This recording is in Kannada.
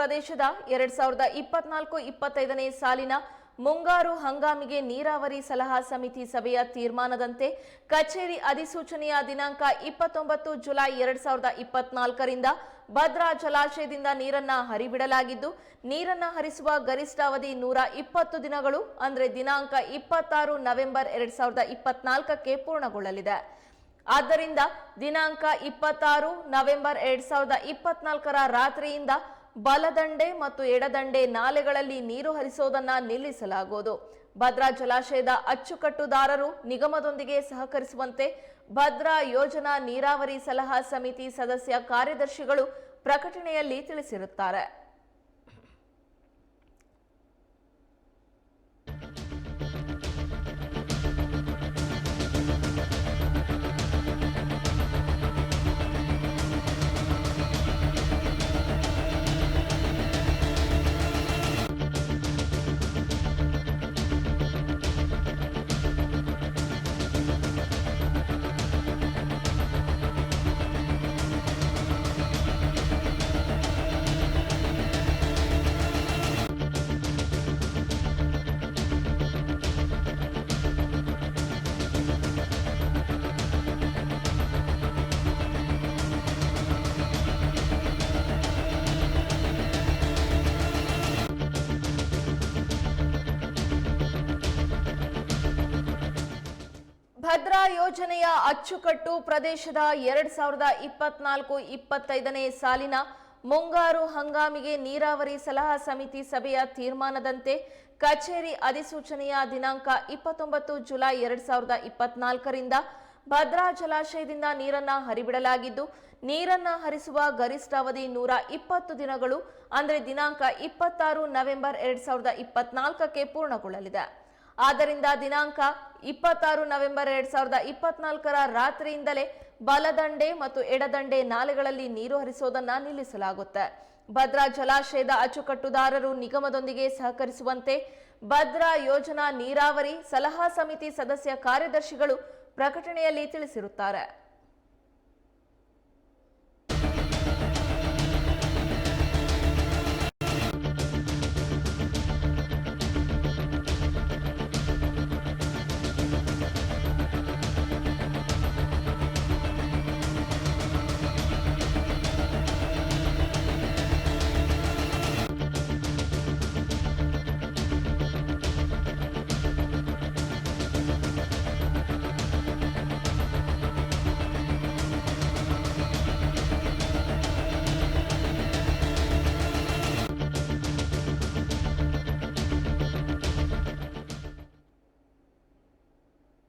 ಪ್ರದೇಶದ ಎರಡ್ ಸಾವಿರದ ಇಪ್ಪತ್ನಾಲ್ಕು ಇಪ್ಪತ್ತೈದನೇ ಸಾಲಿನ ಮುಂಗಾರು ಹಂಗಾಮಿಗೆ ನೀರಾವರಿ ಸಲಹಾ ಸಮಿತಿ ಸಭೆಯ ತೀರ್ಮಾನದಂತೆ ಕಚೇರಿ ಅಧಿಸೂಚನೆಯ ದಿನಾಂಕ ಇಪ್ಪತ್ತೊಂಬತ್ತು ಜುಲೈ ಎರಡ್ ಸಾವಿರದ ಇಪ್ಪತ್ನಾಲ್ಕರಿಂದ ಭದ್ರಾ ಜಲಾಶಯದಿಂದ ನೀರನ್ನ ಹರಿಬಿಡಲಾಗಿದ್ದು, ನೀರನ್ನ ಹರಿಸುವ ಗರಿಷ್ಠ ಅವಧಿ ನೂರ ಇಪ್ಪತ್ತು ದಿನಗಳು, ಅಂದರೆ ದಿನಾಂಕ ಇಪ್ಪತ್ತಾರು ನವೆಂಬರ್ ಎರಡ್ ಸಾವಿರದ ಇಪ್ಪತ್ನಾಲ್ಕಕ್ಕೆ ಪೂರ್ಣಗೊಳ್ಳಲಿದೆ. ಆದ್ದರಿಂದ ದಿನಾಂಕ ಇಪ್ಪತ್ತಾರು ನವೆಂಬರ್ ಎರಡ್ ಸಾವಿರದ ಇಪ್ಪತ್ನಾಲ್ಕರ ರಾತ್ರಿಯಿಂದ ಬಲದಂಡೆ ಮತ್ತು ಎಡದಂಡೆ ನಾಲೆಗಳಲ್ಲಿ ನೀರು ಹರಿಸೋದನ್ನ ನಿಲ್ಲಿಸಲಾಗುವುದು. ಭದ್ರಾ ಜಲಾಶಯದ ಅಚ್ಚುಕಟ್ಟುದಾರರು ನಿಗಮದೊಂದಿಗೆ ಸಹಕರಿಸುವಂತೆ ಭದ್ರಾ ಯೋಜನಾ ನೀರಾವರಿ ಸಲಹಾ ಸಮಿತಿ ಸದಸ್ಯ ಕಾರ್ಯದರ್ಶಿಗಳು ಪ್ರಕಟಣೆಯಲ್ಲಿ ತಿಳಿಸಿರುತ್ತಾರೆ. ಯೋಜನೆಯ ಅಚ್ಚುಕಟ್ಟು ಪ್ರದೇಶದ ಎರಡ್ ಸಾವಿರದ ಇಪ್ಪತ್ನಾಲ್ಕು ಇಪ್ಪತ್ತೈದನೇ ಸಾಲಿನ ಮುಂಗಾರು ಹಂಗಾಮಿಗೆ ನೀರಾವರಿ ಸಲಹಾ ಸಮಿತಿ ಸಭೆಯ ತೀರ್ಮಾನದಂತೆ ಕಚೇರಿ ಅಧಿಸೂಚನೆಯ ದಿನಾಂಕ ಇಪ್ಪತ್ತೊಂಬತ್ತು ಜುಲೈ ಎರಡ್ ಸಾವಿರದ ಇಪ್ಪತ್ನಾಲ್ಕರಿಂದ ಭದ್ರಾ ಜಲಾಶಯದಿಂದ ನೀರನ್ನ ಹರಿಬಿಡಲಾಗಿದ್ದು, ನೀರನ್ನ ಹರಿಸುವ ಗರಿಷ್ಠ ಅವಧಿ ನೂರ ಇಪ್ಪತ್ತು ದಿನಗಳು, ಅಂದರೆ ದಿನಾಂಕ ಇಪ್ಪತ್ತಾರು ನವೆಂಬರ್ ಎರಡ್ ಸಾವಿರದ ಇಪ್ಪತ್ನಾಲ್ಕಕ್ಕೆ ಪೂರ್ಣಗೊಳ್ಳಲಿದೆ. ಆದ್ದರಿಂದ ದಿನಾಂಕ ಇಪ್ಪತ್ತಾರು ನವೆಂಬರ್ ಎರಡ್ ಸಾವಿರದ ಇಪ್ಪತ್ನಾಲ್ಕರ ರಾತ್ರಿಯಿಂದಲೇ ಬಲದಂಡೆ ಮತ್ತು ಎಡದಂಡೆ ನಾಲೆಗಳಲ್ಲಿ ನೀರು ಹರಿಸೋದನ್ನ ನಿಲ್ಲಿಸಲಾಗುತ್ತೆ. ಭದ್ರಾ ಜಲಾಶಯದ ಅಚ್ಚುಕಟ್ಟುದಾರರು ನಿಗಮದೊಂದಿಗೆ ಸಹಕರಿಸುವಂತೆ ಭದ್ರಾ ಯೋಜನಾ ನೀರಾವರಿ ಸಲಹಾ ಸಮಿತಿ ಸದಸ್ಯ ಕಾರ್ಯದರ್ಶಿಗಳು ಪ್ರಕಟಣೆಯಲ್ಲಿ ತಿಳಿಸಿರುತ್ತಾರೆ.